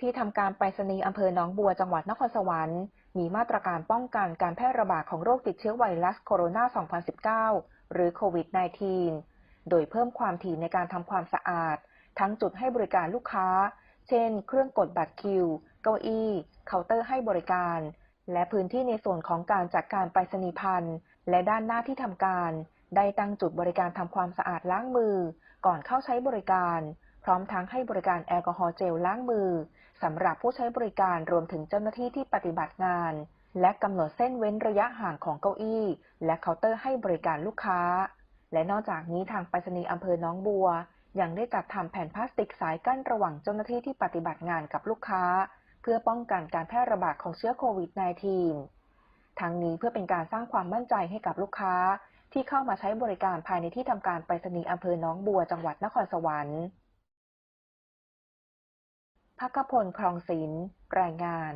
ที่ทำการไปรษณีย์อำเภอหนองบัวจังหวัดนครสวรรค์ มีมาตรการป้องกันการแพร่ระบาดของโรคติดเชื้อไวรัสโคโรนา 2019 หรือโควิด -19 โดยเพิ่มความถี่ในการทำความสะอาด ทั้งจุดให้บริการลูกค้า เช่น เครื่องกดบัตรคิว เก้าอี้เคาน์เตอร์ให้บริการ และพื้นที่ในส่วนของการจัดการไปรษณีย์พันธ์และด้านหน้าที่ทำการ ได้ตั้งจุดบริการทำความสะอาดล้างมือ ก่อนเข้าใช้บริการ ร้อมทั้งให้บริการแอลกอฮอล์เจลล้างมือสำหรับผู้ใช้บริการรวมถึงเจ้าหน้าที่ที่ปฏิบัติงาน และกำหนดเส้นเว้นระยะห่างของเก้าอี้ และเคาน์เตอร์ให้บริการลูกค้า และนอกจากนี้ทางไปรษณีย์อำเภอหน้องบัว ยังได้จัดทำแผ่นพลาสติกสายกั้นระหว่างเจ้าหน้าที่ที่ปฏิบัติงานกับลูกค้า เพื่อป้องกันการแพร่ระบาดของเชื้อโควิด -19 ทั้งนี้เพื่อเป็นการสร้างความมั่นใจให้กับลูกค้า ที่เข้ามาใช้บริการภายในที่ทำการไปรษณีย์อำเภอหน้องบัวจังหวัดนครสวรรค์ พักพลครองศิลป์รายงาน